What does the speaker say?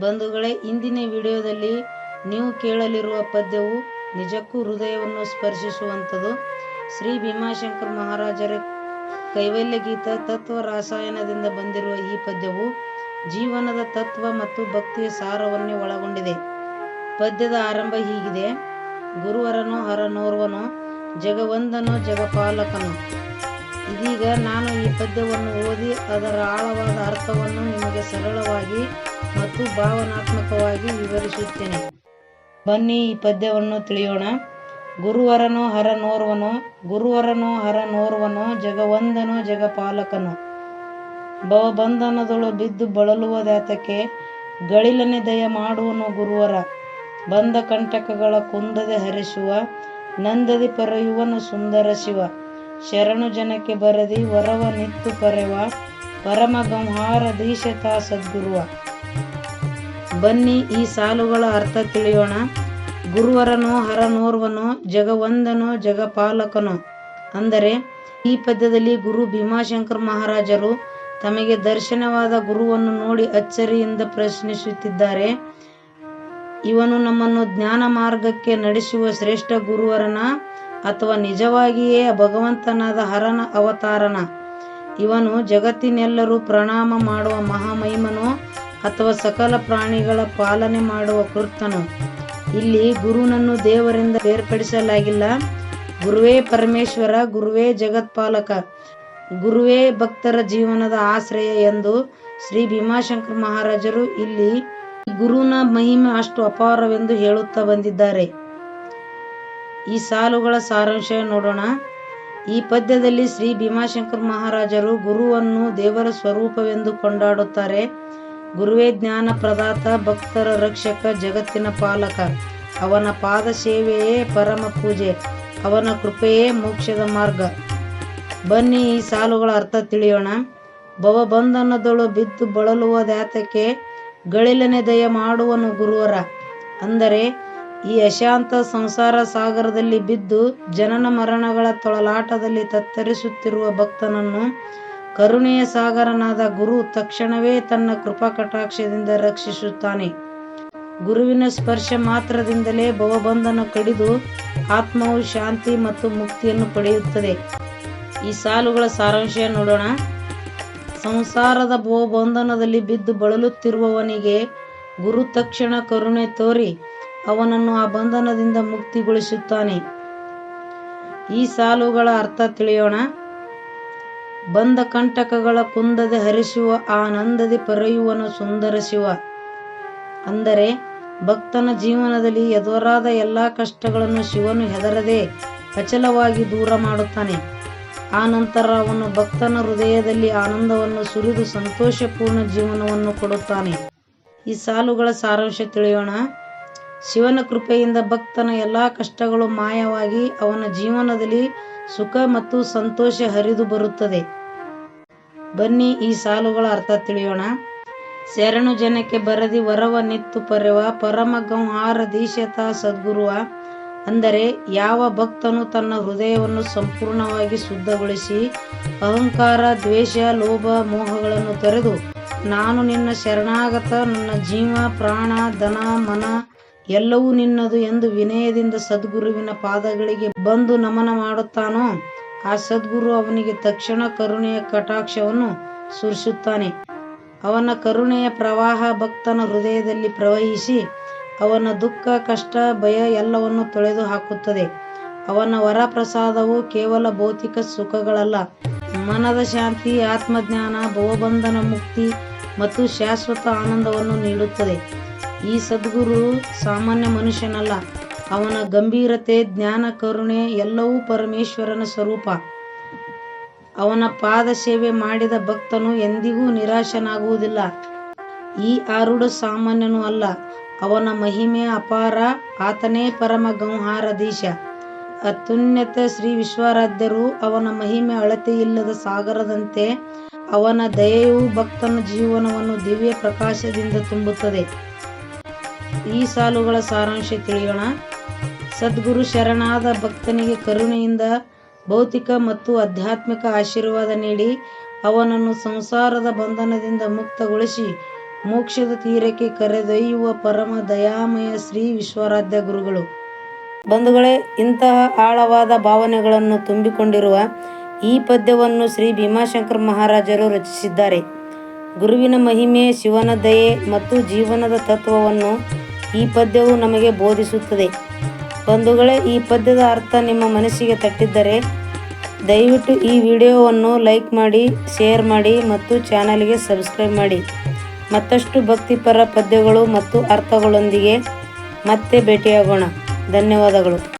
ಬಂಧುಗಳೇ, ಇಂದಿನ ವಿಡಿಯೋದಲ್ಲಿ ನೀವು ಕೇಳಲಿರುವ ಪದ್ಯವು ನಿಜಕ್ಕೂ ಹೃದಯವನ್ನು ಸ್ಪರ್ಶಿಸುವಂಥದ್ದು. ಶ್ರೀ ಭೀಮಾಶಂಕರ ಮಹಾರಾಜರ ಕೈವಲ್ಯ ಗೀತ ತತ್ವ ರಾಸಾಯನದಿಂದ ಬಂದಿರುವ ಈ ಪದ್ಯವು ಜೀವನದ ತತ್ವ ಮತ್ತು ಭಕ್ತಿಯ ಸಾರವನ್ನೇ ಒಳಗೊಂಡಿದೆ. ಪದ್ಯದ ಆರಂಭ ಹೀಗಿದೆ. ಗುರುವರನು, ಹರನೋರ್ವನು, ಜಗವಂದನು, ಜಗಪಾಲಕನು. ಇದೀಗ ನಾನು ಈ ಪದ್ಯವನ್ನು ಓದಿ ಅದರ ಆಳವಾದ ಅರ್ಥವನ್ನು ನಿಮಗೆ ಸರಳವಾಗಿ ಮತ್ತು ಭಾವನಾತ್ಮಕವಾಗಿ ವಿವರಿಸುತ್ತೇನೆ. ಬನ್ನಿ ಈ ಪದ್ಯವನ್ನು ತಿಳಿಯೋಣ. ಗುರುವರನು ಗುರುವರನೋ ಗುರುವರನು ಹರನೋರ್ವನು, ಜಗವಂದನೋ ಜಗಪಾಲಕನು. ಭವಬಂಧನದೊಳು ಬಿದ್ದು ಬಳಲುವುದಾತಕ್ಕೆ ಗಳಿಲನೆ ದಯ ಮಾಡುವನು ಗುರುವರ. ಬಂದ ಕಂಟಕಗಳ ಕುಂದದೆ ಹರಿಸುವ, ನಂದದಿ ಪರೆಯುವನು ಸುಂದರ ಶಿವ. ಶರಣು ಜನಕ್ಕೆ ಬರದಿ, ವರವ ನಿತ್ತು ಪರೆವ, ಪರಮ ಗಂಹಾರ ದೀಶತಾ ಸದ್ಗುರುವ. ಬನ್ನಿ, ಈ ಸಾಲುಗಳ ಅರ್ಥ ತಿಳಿಯೋಣ. ಗುರುವರನು, ಹರನೋರ್ವನು, ಜಗವಂದನು, ಜಗಪಾಲಕನು. ಅಂದರೆ, ಈ ಪದ್ಯದಲ್ಲಿ ಗುರು ಭೀಮಾಶಂಕರ ಮಹಾರಾಜರು ತಮಗೆ ದರ್ಶನವಾದ ಗುರುವನ್ನು ನೋಡಿ ಅಚ್ಚರಿಯಿಂದ ಪ್ರಶ್ನಿಸುತ್ತಿದ್ದಾರೆ. ಇವನು ನಮ್ಮನ್ನು ಜ್ಞಾನ ಮಾರ್ಗಕ್ಕೆ ನಡೆಸುವ ಶ್ರೇಷ್ಠ ಗುರುವರನ ಅಥವಾ ನಿಜವಾಗಿಯೇ ಭಗವಂತನಾದ ಹರನ ಅವತಾರನ. ಇವನು ಜಗತ್ತಿನೆಲ್ಲರೂ ಪ್ರಣಾಮ ಮಾಡುವ ಮಹಾಮಹಿಮನೋ ಅಥವಾ ಸಕಲ ಪ್ರಾಣಿಗಳ ಪಾಲನೆ ಮಾಡುವ ಕೃತನು ಇಲ್ಲಿ ಗುರುನನ್ನು ದೇವರಿಂದ ಬೇರ್ಪಡಿಸಲಾಗಿಲ್ಲ. ಗುರುವೇ ಪರಮೇಶ್ವರ, ಗುರುವೇ ಜಗತ್ಪಾಲಕ, ಗುರುವೇ ಭಕ್ತರ ಜೀವನದ ಆಶ್ರಯ ಎಂದು ಶ್ರೀ ಭೀಮಾಶಂಕರ ಮಹಾರಾಜರು ಇಲ್ಲಿ ಗುರುನ ಮಹಿಮೆ ಅಷ್ಟು ಅಪಾರವೆಂದು ಹೇಳುತ್ತಾ ಬಂದಿದ್ದಾರೆ. ಈ ಸಾಲುಗಳ ಸಾರಾಂಶ ನೋಡೋಣ. ಈ ಪದ್ಯದಲ್ಲಿ ಶ್ರೀ ಭೀಮಾಶಂಕರ ಮಹಾರಾಜರು ಗುರುವನ್ನು ದೇವರ ಸ್ವರೂಪವೆಂದು ಕೊಂಡಾಡುತ್ತಾರೆ. ಗುರುವೇ ಜ್ಞಾನ ಪ್ರದಾತ ಭಕ್ತರ ರಕ್ಷಕ, ಜಗತ್ತಿನ ಪಾಲಕ. ಅವನ ಪಾದ ಸೇವೆಯೇ ಪರಮ ಪೂಜೆ, ಅವನ ಕೃಪೆಯೇ ಮೋಕ್ಷದ ಮಾರ್ಗ. ಬನ್ನಿ ಈ ಸಾಲುಗಳ ಅರ್ಥ ತಿಳಿಯೋಣ. ಭವಬಂಧನದೊಳು ಬಿದ್ದು ಬಳಲುವ ದಾತಕ್ಕೆ ಗಳಿಲನೆ ದಯ ಮಾಡುವನು ಗುರುವರ. ಅಂದರೆ, ಈ ಅಶಾಂತ ಸಂಸಾರ ಸಾಗರದಲ್ಲಿ ಬಿದ್ದು ಜನನ ಮರಣಗಳ ತೊಳಲಾಟದಲ್ಲಿ ತತ್ತರಿಸುತ್ತಿರುವ ಭಕ್ತನನ್ನು ಕರುಣೆಯ ಸಾಗರನಾದ ಗುರು ತಕ್ಷಣವೇ ತನ್ನ ಕೃಪಾ ಕಟಾಕ್ಷದಿಂದ ರಕ್ಷಿಸುತ್ತಾನೆ. ಗುರುವಿನ ಸ್ಪರ್ಶ ಮಾತ್ರದಿಂದಲೇ ಭವಬಂಧನ ಕಡಿದು ಆತ್ಮವು ಶಾಂತಿ ಮತ್ತು ಮುಕ್ತಿಯನ್ನು ಪಡೆಯುತ್ತದೆ. ಈ ಸಾಲುಗಳ ಸಾರಾಂಶ ನೋಡೋಣ. ಸಂಸಾರದ ಭವಬಂಧನದಲ್ಲಿ ಬಿದ್ದು ಬಳಲುತ್ತಿರುವವನಿಗೆ ಗುರು ತಕ್ಷಣ ಕರುಣೆ ತೋರಿ ಅವನನ್ನು ಆ ಬಂಧನದಿಂದ ಮುಕ್ತಿಗೊಳಿಸುತ್ತಾನೆ. ಈ ಸಾಲುಗಳ ಅರ್ಥ ತಿಳಿಯೋಣ. ಬಂದ ಕಂಟಕಗಳ ಕುಂದದೆ ಹರಿಸುವ ಆನಂದದಿ ಪರೆಯುವನು ಸುಂದರ ಶಿವ. ಅಂದರೆ, ಭಕ್ತನ ಜೀವನದಲ್ಲಿ ಎದುರಾದ ಎಲ್ಲಾ ಕಷ್ಟಗಳನ್ನು ಶಿವನು ಹೆದರದೆ ಅಚಲವಾಗಿ ದೂರ ಮಾಡುತ್ತಾನೆ. ಆ ನಂತರ ಅವನು ಭಕ್ತನ ಹೃದಯದಲ್ಲಿ ಆನಂದವನ್ನು ಸುರಿದು ಸಂತೋಷಪೂರ್ಣ ಜೀವನವನ್ನು ಕೊಡುತ್ತಾನೆ. ಈ ಸಾಲುಗಳ ಸಾರಾಂಶ ತಿಳಿಯೋಣ. ಶಿವನ ಕೃಪೆಯಿಂದ ಭಕ್ತನ ಎಲ್ಲಾ ಕಷ್ಟಗಳು ಮಾಯವಾಗಿ ಅವನ ಜೀವನದಲ್ಲಿ ಸುಖ ಮತ್ತು ಸಂತೋಷ ಹರಿದು ಬರುತ್ತದೆ. ಬನ್ನಿ ಈ ಸಾಲುಗಳ ಅರ್ಥ ತಿಳಿಯೋಣ. ಶರಣು ಜನಕ್ಕೆ ಬರದಿ ವರವ ನಿತ್ತು ಪರೆವ ಪರಮ ಗಂಹಾರ ದೀಶತ ಸದ್ಗುರುವ. ಅಂದರೆ ಯಾವ ಭಕ್ತನು ತನ್ನ ಹೃದಯವನ್ನು ಸಂಪೂರ್ಣವಾಗಿ ಶುದ್ಧಗೊಳಿಸಿ ಅಹಂಕಾರ, ದ್ವೇಷ, ಲೋಭ, ಮೋಹಗಳನ್ನು ತೊರೆದು, ನಾನು ನಿನ್ನ ಶರಣಾಗತ, ನನ್ನ ಜೀವ, ಪ್ರಾಣ, ಧನ, ಮನ ಎಲ್ಲವೂ ನಿನ್ನದು ಎಂದು ವಿನಯದಿಂದ ಸದ್ಗುರುವಿನ ಪಾದಗಳಿಗೆ ಬಂದು ನಮನ ಮಾಡುತ್ತಾನೋ? ಆ ಸದ್ಗುರು ಅವನಿಗೆ ತಕ್ಷಣ ಕರುಣೆಯ ಕಟಾಕ್ಷವನ್ನು ಸುರಿಸುತ್ತಾನೆ. ಅವನ ಕರುಣೆಯ ಪ್ರವಾಹ ಭಕ್ತನ ಹೃದಯದಲ್ಲಿ ಪ್ರವಹಿಸಿ, ಅವನ ದುಃಖ, ಕಷ್ಟ, ಭಯ ಎಲ್ಲವನ್ನು ತೊಳೆದು ಹಾಕುತ್ತದೆ ಅವನ ವರ ಪ್ರಸಾದವು ಕೇವಲ ಭೌತಿಕ ಸುಖಗಳಲ್ಲ. ಮನದ ಶಾಂತಿ, ಆತ್ಮಜ್ಞಾನ, ಭವಬಂಧನ ಮುಕ್ತಿ ಮತ್ತು ಶಾಶ್ವತ ಆನಂದವನ್ನು ನೀಡುತ್ತದೆ. ಈ ಸದ್ಗುರು ಸಾಮಾನ್ಯ ಮನುಷ್ಯನಲ್ಲ. ಅವನ ಗಂಭೀರತೆ, ಜ್ಞಾನ, ಕರುಣೆ ಎಲ್ಲವೂ ಪರಮೇಶ್ವರನ ಸ್ವರೂಪ. ಅವನ ಪಾದ ಸೇವೆ ಮಾಡಿದ ಭಕ್ತನು ಎಂದಿಗೂ ನಿರಾಶನಾಗುವುದಿಲ್ಲ. ಈ ಆರುಡು ಸಾಮಾನ್ಯನೂ ಅಲ್ಲ. ಅವನ ಮಹಿಮೆ ಅಪಾರ, ಆತನೇ ಪರಮ ಗಂಹಾರಧೀಶ ಅತ್ಯುನ್ನತ ಶ್ರೀ ವಿಶ್ವಾರಾಧ್ಯರು ಅವನ ಮಹಿಮೆ ಅಳತೆಯಿಲ್ಲದ ಸಾಗರದಂತೆ ಅವನ ದಯೆಯು ಭಕ್ತನ ಜೀವನವನ್ನು ದಿವ್ಯ ಪ್ರಕಾಶದಿಂದ ತುಂಬುತ್ತದೆ. ಈ ಸಾಲುಗಳ ಸಾರಾಂಶ ತಿಳಿಯೋಣ. ಸದ್ಗುರು ಶರಣಾದ ಭಕ್ತನಿಗೆ ಕರುಣೆಯಿಂದ ಭೌತಿಕ ಮತ್ತು ಆಧ್ಯಾತ್ಮಿಕ ಆಶೀರ್ವಾದ ನೀಡಿ ಅವನನ್ನು ಸಂಸಾರದ ಬಂಧನದಿಂದ ಮುಕ್ತಗೊಳಿಸಿ ಮೋಕ್ಷದ ತೀರಕ್ಕೆ ಕರೆದೊಯ್ಯುವ ಪರಮ ದಯಾಮಯ ಶ್ರೀ ವಿಶ್ವಾರಾಧ್ಯ ಗುರುಗಳು. ಬಂಧುಗಳೇ, ಇಂತಹ ಆಳವಾದ ಭಾವನೆಗಳನ್ನು ತುಂಬಿಕೊಂಡಿರುವ ಈ ಪದ್ಯವನ್ನು ಶ್ರೀ ಭೀಮಾಶಂಕರ ಮಹಾರಾಜರು ರಚಿಸಿದ್ದಾರೆ. ಗುರುವಿನ ಮಹಿಮೆ, ಶಿವನ ದಯೆ ಮತ್ತು ಜೀವನದ ತತ್ವವನ್ನು ಈ ಪದ್ಯವು ನಮಗೆ ಬೋಧಿಸುತ್ತದೆ. ಬಂಧುಗಳೇ, ಈ ಪದ್ಯದ ಅರ್ಥ ನಿಮ್ಮ ಮನಸ್ಸಿಗೆ ತಟ್ಟಿದ್ದರೆ ದಯವಿಟ್ಟು ಈ ವಿಡಿಯೋವನ್ನು ಲೈಕ್ ಮಾಡಿ, ಶೇರ್ ಮಾಡಿ ಮತ್ತು ಚಾನಲ್ಗೆ ಸಬ್ಸ್ಕ್ರೈಬ್ ಮಾಡಿ. ಮತ್ತಷ್ಟು ಭಕ್ತಿಪರ ಪದ್ಯಗಳು ಮತ್ತು ಅರ್ಥಗಳೊಂದಿಗೆ ಮತ್ತೆ ಭೇಟಿಯಾಗೋಣ. ಧನ್ಯವಾದಗಳು.